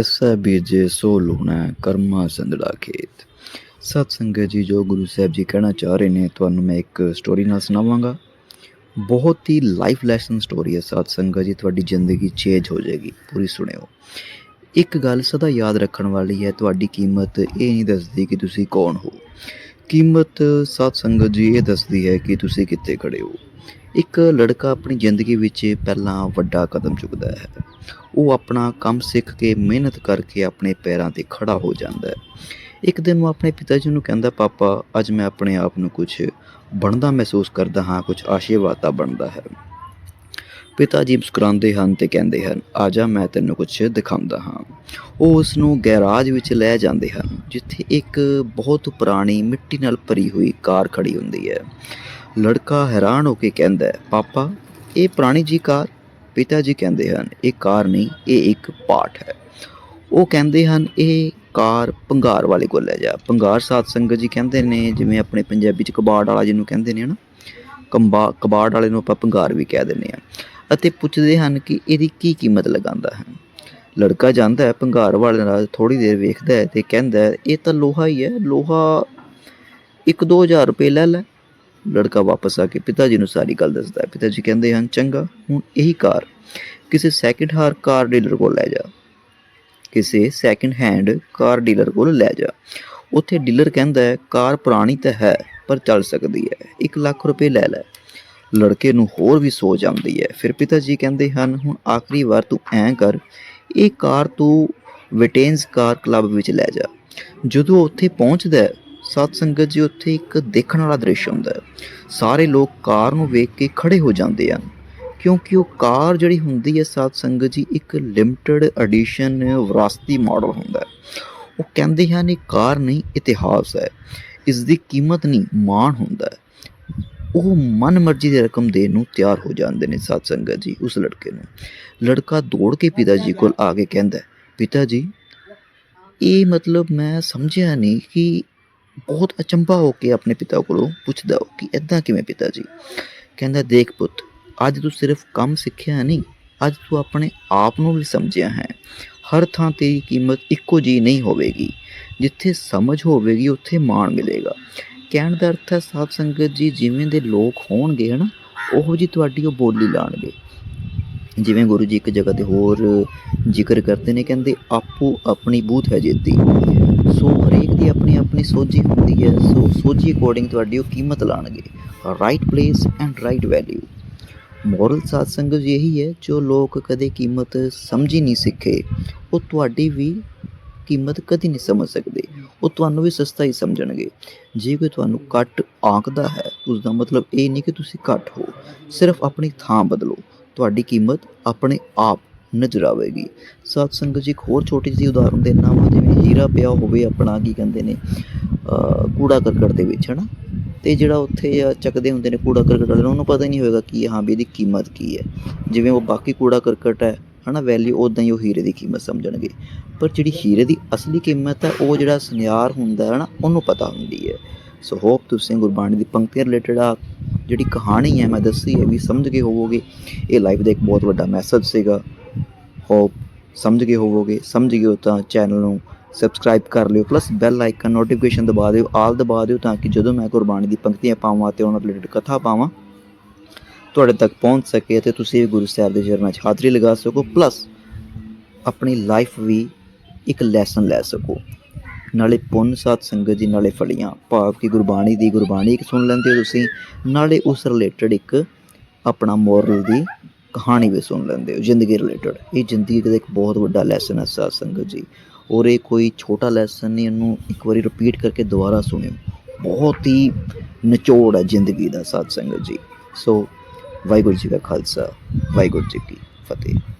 ਐਸਾ ਬੀਜੇ ਸੋ ਲੂਣਾ, ਕਰਮਾ ਸੰਦੜਾ ਖੇਤ। ਸਤ ਸੰਗਤ ਜੀ, ਜੋ ਗੁਰੂ ਸਾਹਿਬ ਜੀ ਕਹਿਣਾ ਚਾਹ ਰਹੇ ਨੇ, ਤੁਹਾਨੂੰ ਮੈਂ ਇੱਕ ਸਟੋਰੀ ਨਾਲ ਸੁਣਾਵਾਂਗਾ। ਬਹੁਤ ਹੀ ਲਾਈਫ ਲੈਸਨ ਸਟੋਰੀ ਹੈ ਸਤ ਸੰਗਤ ਜੀ, ਤੁਹਾਡੀ ਜ਼ਿੰਦਗੀ ਚੇਂਜ ਹੋ ਜਾਏਗੀ, ਪੂਰੀ ਸੁਣਿਓ। ਇੱਕ ਗੱਲ ਸਦਾ ਯਾਦ ਰੱਖਣ ਵਾਲੀ ਹੈ, ਤੁਹਾਡੀ ਕੀਮਤ ਇਹ ਨਹੀਂ ਦੱਸਦੀ ਕਿ ਤੁਸੀਂ ਕੌਣ ਹੋ। ਕੀਮਤ ਸਤ ਸੰਗਤ ਜੀ ਇਹ ਦੱਸਦੀ ਹੈ ਕਿ ਤੁਸੀਂ ਕਿੱਥੇ ਖੜੇ ਹੋ। ਇੱਕ ਲੜਕਾ ਆਪਣੀ ਜ਼ਿੰਦਗੀ ਵਿੱਚ ਪਹਿਲਾਂ ਵੱਡਾ ਕਦਮ ਚੁੱਕਦਾ ਹੈ। ਉਹ ਆਪਣਾ ਕੰਮ ਸਿੱਖ ਕੇ ਮਿਹਨਤ ਕਰਕੇ ਆਪਣੇ ਪੈਰਾਂ ਤੇ ਖੜਾ ਹੋ ਜਾਂਦਾ ਹੈ। ਇੱਕ ਦਿਨ ਉਹ ਆਪਣੇ ਪਿਤਾ ਜੀ ਨੂੰ ਕਹਿੰਦਾ, ਪਾਪਾ, ਅੱਜ ਮੈਂ ਆਪਣੇ ਆਪ ਨੂੰ ਕੁਝ ਬਣਦਾ ਮਹਿਸੂਸ ਕਰਦਾ ਹਾਂ, ਕੁਝ ਆਸ਼ੀਰਵਾਦਾ ਬਣਦਾ ਹੈ। ਪਿਤਾ ਜੀ ਮੁਸਕਰਾਉਂਦੇ ਹਨ ਤੇ ਕਹਿੰਦੇ ਹਨ ਆ ਜਾ ਮੈਂ ਤੈਨੂੰ ਕੁਝ ਦਿਖਾਉਂਦਾ ਹਾਂ। ਉਹ ਉਸ ਨੂੰ ਗੈਰਾਜ ਵਿੱਚ ਲੈ ਜਾਂਦੇ ਹਨ, ਜਿੱਥੇ ਇੱਕ ਬਹੁਤ ਪੁਰਾਣੀ ਮਿੱਟੀ ਨਾਲ ਭਰੀ ਹੋਈ ਕਾਰ ਖੜੀ ਹੁੰਦੀ ਹੈ। ਲੜਕਾ ਹੈਰਾਨ ਹੋ ਕੇ ਕਹਿੰਦਾ ਪਾਪਾ, ਇਹ ਪੁਰਾਣੀ ਜੀ ਕਾਰ ਪਿਤਾ ਜੀ ਕਹਿੰਦੇ ਹਨ। ਇਹ ਕਾਰ ਨਹੀਂ, ਇਹ ਇੱਕ ਪਾਠ ਹੈ। ਉਹ ਕਹਿੰਦੇ ਹਨ, ਇਹ ਕਾਰ ਭੰਗਾਰ ਵਾਲੇ ਕੋਲ ਲੈ ਜਾ। ਭੰਗਾਰ ਸਾਧ ਸੰਗਤ ਜੀ ਕਹਿੰਦੇ ਨੇ, ਜਿਵੇਂ ਆਪਣੇ ਪੰਜਾਬੀ ਚ ਕਬਾੜ ਵਾਲਾ ਜਿਹਨੂੰ ਕਹਿੰਦੇ ਨੇ ਹਨਾ, ਕੰਬਾ, ਕਬਾੜ ਵਾਲੇ ਨੂੰ ਆਪਾਂ ਭੰਗਾਰ ਵੀ ਕਹਿ ਦਿੰਦੇ ਆ ਅਤੇ ਪੁੱਛਦੇ ਹਨ ਕਿ ਇਹਦੀ ਕੀ ਕੀਮਤ ਲਗਾਉਂਦਾ ਹੈ। ਲੜਕਾ ਜਾਂਦਾ ਹੈ, ਭੰਗਾਰ ਵਾਲੇ ਨਾਲ ਥੋੜੀ ਦੇਰ ਵੇਖਦਾ ਹੈ ਤੇ ਕਹਿੰਦਾ ਇਹ ਤਾਂ ਲੋਹਾ ਹੀ ਹੈ, ਲੋਹਾ 1-2000 ਰੁਪਏ ਲੈ ਲੈ। ਲੜਕਾ ਵਾਪਸ ਆ ਕੇ ਪਿਤਾ ਜੀ ਨੂੰ ਸਾਰੀ ਗੱਲ ਦੱਸਦਾ ਹੈ। ਪਿਤਾ ਜੀ ਕਹਿੰਦੇ ਹਨ, ਚੰਗਾ, ਹੁਣ ਇਹੀ ਕਾਰ। ਕਿਸੇ ਸੈਕਿੰਡ ਹਾਰ ਕਾਰ ਡੀਲਰ ਕੋਲ ਲੈ ਜਾ। ਕਿਸੇ ਸੈਕਿੰਡ ਹੈਂਡ ਕਾਰ ਡੀਲਰ ਕੋਲ ਲੈ ਜਾ। ਉੱਥੇ ਡੀਲਰ ਕਹਿੰਦਾ ਹੈ, ਕਾਰ ਪੁਰਾਣੀ ਤਾਂ ਹੈ, ਪਰ ਚੱਲ ਸਕਦੀ ਹੈ। 1 ਲੱਖ ਰੁਪਏ ਲੈ ਲੈ। ਲੜਕੇ ਨੂੰ ਹੋਰ ਵੀ ਸੋਚ ਆਉਂਦੀ ਹੈ। ਫਿਰ ਪਿਤਾ ਜੀ ਕਹਿੰਦੇ ਹਨ, ਹੁਣ ਆਖਰੀ ਵਾਰ ਤੂੰ ਐਂ ਕਰ। ਇਹ ਕਾਰ ਤੂੰ ਵਿਟੇਨਸ ਕਾਰ ਕਲੱਬ ਵਿੱਚ ਲੈ ਜਾ। ਜਦੋਂ ਉੱਥੇ ਪਹੁੰਚਦਾ ਹੈ ਸੰਗਤ ਜੀ, ਉੱਥੇ ਇੱਕ ਦੇਖਣ ਵਾਲਾ ਦ੍ਰਿਸ਼ ਹੁੰਦਾ ਹੈ। ਸਾਰੇ ਲੋਕ ਕਾਰ ਨੂੰ ਵੇਖ ਕੇ ਖੜੇ ਹੋ ਜਾਂਦੇ ਹਨ, ਕਿਉਂਕਿ ਉਹ ਕਾਰ ਜਿਹੜੀ ਹੁੰਦੀ ਹੈ ਸਤ ਸੰਗਤ ਜੀ, ਇੱਕ ਲਿਮਟਿਡ ਐਡੀਸ਼ਨ ਵਿਰਾਸਤੀ ਮਾਡਲ ਹੁੰਦਾ ਹੈ। ਉਹ ਕਹਿੰਦੇ ਹਨ, ਇਹ ਕਾਰ ਨਹੀਂ, ਇਤਿਹਾਸ ਹੈ। ਇਸ ਦੀ ਕੀਮਤ ਨਹੀਂ, ਮਾਣ ਹੁੰਦਾ ਉਹ ਮਨ ਮਰਜ਼ੀ ਦੀ ਰਕਮ ਦੇਣ ਨੂੰ ਤਿਆਰ ਹੋ ਜਾਂਦੇ ਨੇ ਸਤ ਸੰਗਤ ਜੀ, ਉਸ ਲੜਕੇ ਨੂੰ। ਲੜਕਾ ਦੌੜ ਕੇ ਪਿਤਾ ਜੀ ਕੋਲ ਆ ਕੇ ਕਹਿੰਦਾ ਪਿਤਾ ਜੀ, ਇਹ ਮਤਲਬ ਮੈਂ ਸਮਝਿਆ ਨਹੀਂ ਕਿ ਬਹੁਤ ਅਚੰਭਾ ਹੋ ਕੇ ਆਪਣੇ ਪਿਤਾ ਕੋਲੋਂ ਪੁੱਛਦਾ ਉਹ ਕਿ ਇਦਾਂ ਕਿਵੇਂ ਪਿਤਾ ਜੀ ਕਹਿੰਦਾ, ਦੇਖ ਪੁੱਤ, ਅੱਜ ਤੂੰ ਸਿਰਫ ਕੰਮ ਸਿੱਖਿਆ ਨਹੀਂ, ਅੱਜ ਤੂੰ ਆਪਣੇ ਆਪ ਨੂੰ ਵੀ ਸਮਝਿਆ ਹੈ। ਹਰ ਥਾਂ ਤੇਰੀ ਕੀਮਤ ਇੱਕੋ ਜਿਹੀ ਨਹੀਂ ਹੋਵੇਗੀ। ਜਿੱਥੇ ਸਮਝ ਹੋਵੇਗੀ, ਉੱਥੇ ਮਾਣ ਮਿਲੇਗਾ। ਕਹਿਣ ਦਾ ਅਰਥ ਹੈ, ਸਾਧ ਸੰਗਤ ਜੀ, ਜਿਵੇਂ ਦੇ ਲੋਕ ਹੋਣਗੇ, ਹਨਾ, ਉਹੋ ਜੀ ਤੁਹਾਡੀ ਉਹ ਬੋਲੀ ਲਾਣਗੇ। ਜਿਵੇਂ ਗੁਰੂ ਜੀ ਇੱਕ ਜਗ੍ਹਾ ਤੇ ਹੋਰ ਜ਼ਿਕਰ ਕਰਦੇ ਨੇ, ਕਹਿੰਦੇ, ਆਪੋ ਆਪਣੀ ਬੂਥ ਹੈ ਜੇਤੀ। ਸੋ ਹਰੇਕ ਦੀ ਆਪਣੀ ਆਪਣੀ ਸੋਝੀ ਹੁੰਦੀ ਹੈ। ਸੋ ਸੋਝੀ ਅਕੋਰਡਿੰਗ ਤੁਹਾਡੀ ਉਹ ਕੀਮਤ ਲਾਣਗੇ। Right place and right value moral ਸਾਧ ਸੰਗਤ ਇਹੀ ਹੈ, ਜੋ ਲੋਕ ਕਦੇ ਕੀਮਤ ਸਮਝ ਹੀ ਨਹੀਂ ਸਿੱਖੇ, ਉਹ ਤੁਹਾਡੀ ਵੀ ਕੀਮਤ ਕਦੀ ਨਹੀਂ ਸਮਝ ਸਕਦੇ। ਉਹ ਤੁਹਾਨੂੰ ਵੀ ਸਸਤਾ ਹੀ ਸਮਝਣਗੇ। ਜੇ ਕੋਈ ਤੁਹਾਨੂੰ ਘੱਟ ਆਂਕਦਾ ਹੈ ਉਸ ਦਾ ਮਤਲਬ ਇਹ ਨਹੀਂ ਕਿ ਤੁਸੀਂ ਘੱਟ ਹੋ। ਸਿਰਫ ਆਪਣੀ ਥਾਂ ਬਦਲੋ। ਤੁਹਾਡੀ ਕੀਮਤ ਆਪਣੇ ਆਪ ਨਜ਼ਰ ਆਵੇਗੀ। ਸਾਧ ਸੰਗਤ ਜੀ, ਇੱਕ ਹੋਰ ਛੋਟੀ ਜਿਹੀ ਉਦਾਹਰਨ ਦੇਣਾ ਵਾ ਜਿਵੇਂ ਹੀਰਾ ਪਿਆ ਹੋਵੇ ਆਪਣਾ, ਕੀ ਕਹਿੰਦੇ ਨੇ ਕੂੜਾ ਕਰਕਟ ਦੇ ਵਿੱਚ, ਹਨਾ? ਤੇ ਜਿਹੜਾ ਉੱਥੇ ਚੱਕਦੇ ਹੁੰਦੇ ਨੇ ਕੂੜਾ ਕਰਕਟ ਵਾਲੇ ਨੂੰ ਉਹਨੂੰ ਪਤਾ ਹੀ ਨਹੀਂ ਹੋਏਗਾ ਕਿ ਹਾਂ ਵੀ ਇਹਦੀ ਕੀਮਤ ਕੀ ਹੈ। ਜਿਵੇਂ ਉਹ ਬਾਕੀ ਕੂੜਾ ਕਰਕਟ ਹੈ, ਹਨਾ ਵੈਲਿਊ ਉਦਾਂ ਹੀ ਉਹ ਹੀਰੇ ਦੀ ਕੀਮਤ ਸਮਝਣਗੇ। ਪਰ ਜਿਹੜੀ ਹੀਰੇ ਦੀ ਅਸਲੀ ਕੀਮਤ ਹੈ, ਉਹ ਜਿਹੜਾ ਸੁਨਿਆਰ ਹੁੰਦਾ ਹੈ ਨਾ, ਉਹਨੂੰ ਪਤਾ ਹੁੰਦੀ ਹੈ। ਸੋ ਹੋਪ ਤੁਸੀਂ ਗੁਰਬਾਣੀ ਦੀ ਪੰਕਤੀ ਰਿਲੇਟਡ ਆ, ਜਿਹੜੀ ਕਹਾਣੀ ਹੈ, ਮੈਂ ਦੱਸੀ ਹੈ, ਵੀ ਸਮਝ ਗਏ ਹੋਵੋਗੇ। ਇਹ ਲਾਈਫ ਦਾ ਇੱਕ ਬਹੁਤ ਵੱਡਾ ਮੈਸੇਜ ਸੀਗਾ। ਹੋਪ ਸਮਝ ਗਏ ਹੋਵੋਗੇ, ਸਮਝ ਗਏ ਹੋ ਤਾਂ ਚੈਨਲ ਨੂੰ ਸਬਸਕ੍ਰਾਈਬ ਕਰ ਲਿਓ ਪਲੱਸ ਬੈਲ ਆਈਕਨ ਨੋਟੀਫਿਕੇਸ਼ਨ ਦਬਾ ਦਿਓ, ਆਲ ਦਬਾ ਦਿਓ ਤਾਂ ਕਿ ਜਦੋਂ ਮੈਂ ਗੁਰਬਾਣੀ ਦੀ ਪੰਕਤੀਆਂ ਪਾਵਾਂ ਤੇ ਉਹਨਾਂ ਰਿਲੇਟਡ ਕਥਾ ਪਾਵਾਂ, ਤੁਹਾਡੇ ਤੱਕ ਪਹੁੰਚ ਸਕੇ ਅਤੇ ਤੁਸੀਂ ਵੀ ਗੁਰੂ ਸਾਹਿਬ ਦੇ ਚਰਨਾਂ 'ਚ ਹਾਜ਼ਰੀ ਲਗਾ ਸਕੋ ਪਲੱਸ ਆਪਣੀ ਲਾਈਫ ਵੀ ਇੱਕ ਲੈਸਨ ਲੈ ਸਕੋ। ਨਾਲੇ ਪੁੰਨ ਸਾਧ ਸੰਗਤ ਜੀ, ਨਾਲੇ ਫਲੀਆਂ, ਭਾਵ ਕਿ ਗੁਰਬਾਣੀ ਦੀ ਗੁਰਬਾਣੀ ਇੱਕ ਸੁਣ ਲੈਂਦੇ ਹੋ ਤੁਸੀਂ, ਨਾਲੇ ਉਸ ਰਿਲੇਟਡ ਇੱਕ ਆਪਣਾ ਮੋਰਲ ਦੀ ਕਹਾਣੀ ਵੀ ਸੁਣ ਲੈਂਦੇ ਹੋ, ਜ਼ਿੰਦਗੀ ਰਿਲੇਟਡ ਇਹ ਜ਼ਿੰਦਗੀ ਦਾ ਇੱਕ ਬਹੁਤ ਵੱਡਾ ਲੈਸਨ ਹੈ ਸਾਧ ਸੰਗਤ ਜੀ। ਔਰ ਇਹ ਕੋਈ ਛੋਟਾ ਲੈਸਨ ਨਹੀਂ, ਇਹਨੂੰ ਇੱਕ ਵਾਰੀ ਰਿਪੀਟ ਕਰਕੇ ਦੁਬਾਰਾ ਸੁਣਿਓ। ਬਹੁਤ ਹੀ ਨਿਚੋੜ ਹੈ ਜ਼ਿੰਦਗੀ ਦਾ ਸਾਧ ਸੰਗਤ ਜੀ। ਸੋ ਵਾਹਿਗੁਰੂ ਜੀ ਦਾ ਖਾਲਸਾ, ਵਾਹਿਗੁਰੂ ਜੀ ਕੀ ਫਤਿਹ।